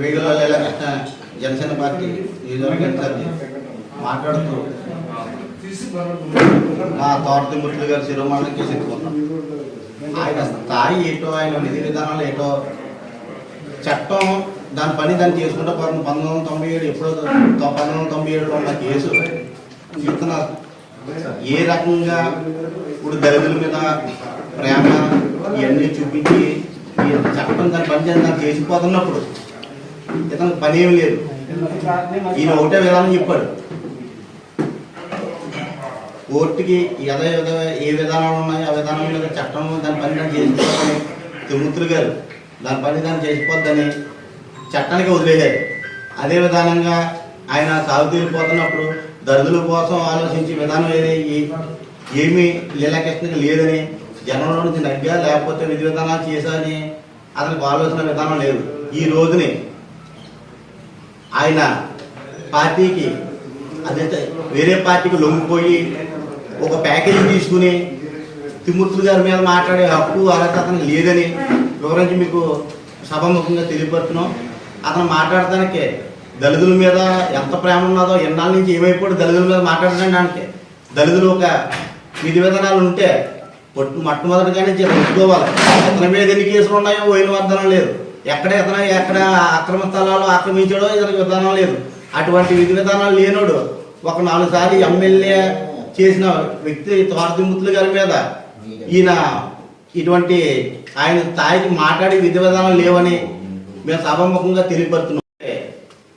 Video Leelakrishna Janasena party మాట్లాడుతూ మా తోటతిమూర్తులు గారు శిరోమణం చెప్పుకున్నాం ఆయన స్థాయి ఏటో ఆయన విధి విధానాలు ఏటో చట్టం దాని పని దాన్ని చేసుకుంటే పోతుంది పంతొమ్మిది వందల తొంభై ఏడు ఎప్పుడో తొ- పంతొమ్మిది వందల తొంభై ఏడులో ఉన్న కేసు చెప్తున్నారు ఏ రకంగా ఇప్పుడు దళితుల మీద ప్రేమ ఇవన్నీ చూపించి చట్టం దాని పని చేసి దాన్ని చేసిపోతున్నప్పుడు ఇతనికి పని ఏమి లేదు. ఈయన ఒకటే విధానం చెప్పాడు. కోర్టుకి ఎద ఏ విధానాలు ఉన్నాయో ఆ విధానం మీద చట్టం దాని పని దాన్ని చేసిపోద్దని తిరుమూర్తులు గారు దాని పని దాన్ని చేసిపోద్దని చట్టానికి వదిలేశారు. అదే విధానంగా ఆయన సాగు తీరిపోతున్నప్పుడు దళితుల కోసం ఆలోచించే విధానం ఏది? ఏమీ లీలాకృష్ణకి లేదని జనంలో నుంచి నగ్గా లేకపోతే విధి విధానాలు చేశాని అతనికి ఆలోచన విధానం లేదు. ఈ రోజుని ఆయన పార్టీకి అదే వేరే పార్టీకి లొంగిపోయి ఒక ప్యాకేజీ తీసుకుని తిమ్మూర్తులు గారి మీద మాట్లాడే హక్కు అర్హత అతనికి లేదని వివరించి మీకు సభాముఖంగా తెలియపరుతున్నాం అతను మాట్లాడటానికి దళితుల మీద ఎంత ప్రేమ ఉన్నదో ఎన్నాళ్ళ నుంచి ఏమైపోయి దళితుల మీద మాట్లాడడానికి దళితులు ఒక విధి విధానాలు ఉంటే పొట్టు మొట్టమొదటిగానే చెప్పుకోవాలి అతని మీద ఎన్ని కేసులు ఉన్నాయో పోయిన వర్ధనం లేదు. ఎక్కడ ఇతను ఎక్కడ అక్రమ స్థలాలు ఆక్రమించాడో ఇతనికి విధానం లేదు. అటువంటి విధి విధానాలు లేనోడు ఒక నాలుగు సార్లు ఎమ్మెల్యే చేసిన వ్యక్తి తోరతిమూర్తులు గారి మీద ఈయన ఇటువంటి ఆయన స్థాయికి మాట్లాడే విధి విధానం లేవని మేము సభాముఖంగా తెలియపరుతున్నాం.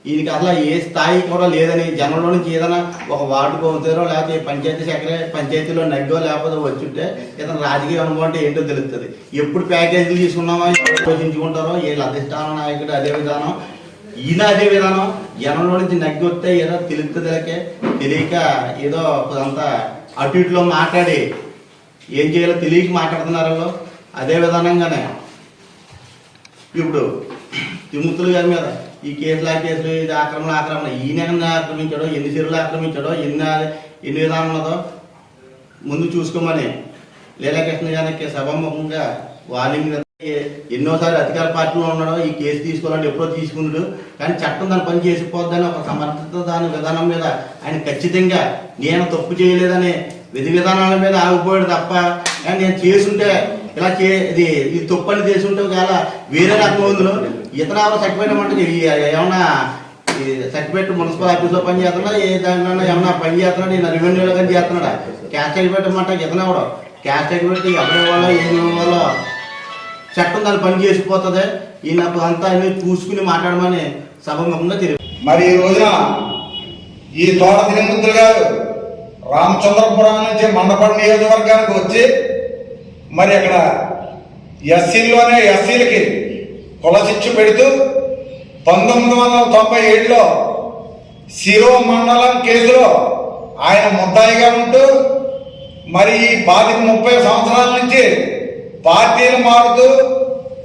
ఈయనకి అసలు ఏ స్థాయి కూడా లేదని జనంలో నుంచి ఏదైనా ఒక వార్డు పొందుతారో లేకపోతే పంచాయతీ సెక్రటరీ పంచాయతీలో నగ్గో లేకపోతే వచ్చుంటే ఇతను రాజకీయ అనుభవం అంటే ఏంటో తెలుస్తుంది ఎప్పుడు ప్యాకేజీలు తీసుకున్నామో ఆలోచించుకుంటారో వీళ్ళ అధిష్టాన నాయకుడు అదే విధానం. ఈయన అదే విధానం. జనంలో నుంచి నగ్గి వస్తే ఏదో తెలుస్తుందిలకే తెలియక ఏదో అంతా అటు ఇటులో మాట్లాడి ఏం చేయాలో తెలియక మాట్లాడుతున్నారు అదే విధానంగానే. ఇప్పుడు తిమ్ముతులు గారి మీద ఈ కేసులు ఆ కేసులు ఇది ఆక్రమణ ఆక్రమణ ఈయన ఆక్రమించాడో ఎన్ని సిరులు ఆక్రమించాడో ఎన్ని ఎన్ని విధానం ఉన్నదో ముందు చూసుకోమని లీలాకృష్ణ గారికి సభాముఖంగా వార్నింగ్ ఎన్నోసార్లు అధికార పార్టీలో ఉన్నాడో ఈ కేసు తీసుకోవాలని ఎప్పుడో తీసుకున్నాడు కానీ చట్టం దాని పని చేసిపోద్దని ఒక సమర్థత దాని విధానం మీద ఆయన ఖచ్చితంగా నేను తప్పు చేయలేదని విధి విధానాల మీద ఆగిపోయాడు తప్ప కానీ నేను చేసుంటే ఇలా చే ఇది ఈ తప్పు అని చేసుంటే ఒకవేళ వేరే రకం ఉందిలో ఇతర సర్టిఫికేట్ అంటే ఏమన్నా ఈ సర్టిఫికేట్ మున్సిపల్ ఆఫీస్లో పని చేస్తున్నా ఏ దాంట్లో ఏమన్నా పని చేస్తున్నాడు? నేను రెవెన్యూలో కానీ చేస్తున్నాడా? క్యాష్ సర్టిఫికేట్ అన్నమాట ఇతనవడం క్యాష్ సర్టిఫికేట్ ఎవరి ఇవ్వాలో ఏమి ఇవ్వాలో. చట్టం దాన్ని పని చేసిపోతుంది ఈయన అంతా అన్ని చూసుకుని మాట్లాడమని సభముఖంగా తెలియదు మరి ఈ రోజున ఈ తోట తిరుమూర్తులు గారు రామచంద్రపురం నుంచి మండపడి నియోజకవర్గానికి వచ్చి మరి అక్కడ ఎస్సీల్లోనే ఎస్సీలకి కొలసిచ్చు పెడుతూ పంతొమ్మిది వందల తొంభై ఏడులో శిరో మండలం కేసులో ఆయన ముద్దాయిగా ఉంటూ మరి ఈ పాతిక ముప్పై సంవత్సరాల నుంచి పార్టీలు మారుతూ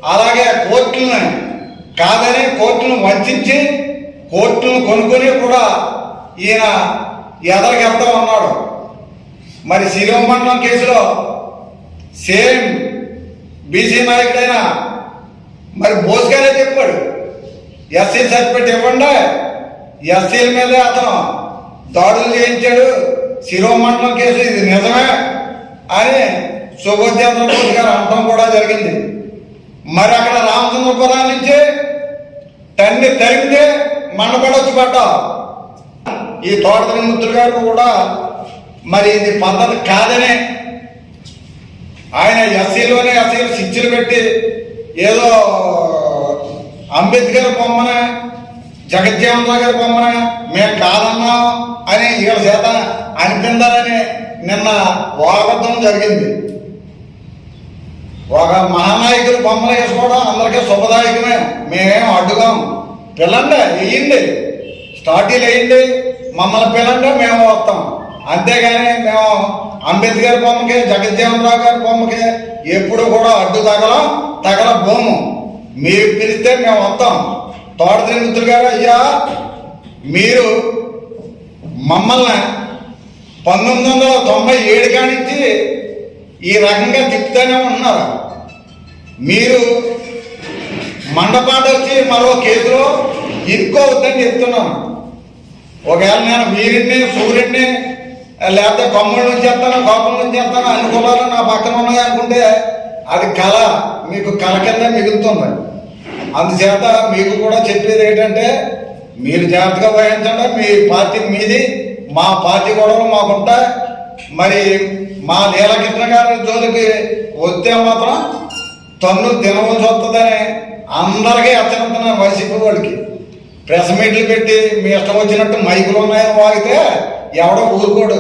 అలాగే కోర్టులను కాదని కోర్టులను వంచి కోర్టులను కొనుక్కొని కూడా ఈయన ఎదరికెళ్తా ఉన్నాడు మరి శ్రీరంగమండలం కేసులో సేమ్ బీసీ నాయకుడైన మరి బోస్ చెప్పాడు. ఎస్సీ సర్టిఫికేట్ ఇవ్వండి? ఎస్సీల మీద అతను దాడులు చేయించాడు. శిరోమండలం కేసు ఇది నిజమే అని సుభోద్ చంద్రబోస్ గారు అనడం కూడా జరిగింది. మరి అక్కడ రామచంద్రపురం నుంచి తండ్రి తరిగితే మండపడొచ్చు పట్ట ఈ తోట మిత్రుడు గారు కూడా మరి ఇది పద్ధతి కాదని ఆయన ఎస్సీలోనే ఎస్సీలు శిక్షలు పెట్టి ఏదో అంబేద్కర్ బొమ్మన జగజ్జీవన్ రావు గారి బొమ్మన మేము కాదన్నాం అని వీళ్ళ చేత అనిపిందాలని నిన్న వాగబద్ధం జరిగింది. ఒక మహానాయకులు బొమ్మలు వేసుకోవడం అందరికీ శుభదాయకమే. మేమేం అడ్డుగాం. పిల్లండి వెయ్యండి స్టార్టీలు వేయండి. మమ్మల్ని పిల్లండి మేము వస్తాం. అంతేగాని మేము అంబేద్కర్ బొమ్మకి జగజ్జీవన్ రావు గారి బొమ్మకి ఎప్పుడు కూడా అడ్డు తగలం. తగల భూము. మీరు పిలిస్తే మేము వస్తాం. తోట మిత్రులు గారు అయ్యా మీరు మమ్మల్ని పంతొమ్మిది వందల తొంభై ఏడు కానించి ఈ రకంగా తిప్పుతూనే ఉన్నారు మీరు మండపాట వచ్చి మరో కేసులో ఇరుక్కోవద్దని చెప్తున్నాను ఒకవేళ నేను వీరిని సూర్యుడిని లేకపోతే కొమ్మల నుంచి చేస్తాను కోపం నుంచి చేస్తాను అన్ని నా పక్కన ఉన్నాయి అనుకుంటే అది కళ మీకు కలకన్నే మిగులుతుంది. అందుచేత మీకు కూడా చెప్పేది ఏంటంటే మీరు జాగ్రత్తగా వహించండి. మీ పార్టీ మీది మా పార్టీ గొడవలు మాకుంటాయి. మరి మా నీలకృష్ణ గారి జోలికి వస్తే మాత్రం తన్ను తినవలసి వస్తుందని అందరికీ హెచ్చరిస్తున్నారు వైసీపీ వాళ్ళకి. ప్రెస్ మీట్లు పెట్టి మీ ఇష్టం వచ్చినట్టు మైకులు ఉన్నాయని వాగితే ఎవడో ఊరుకోడు.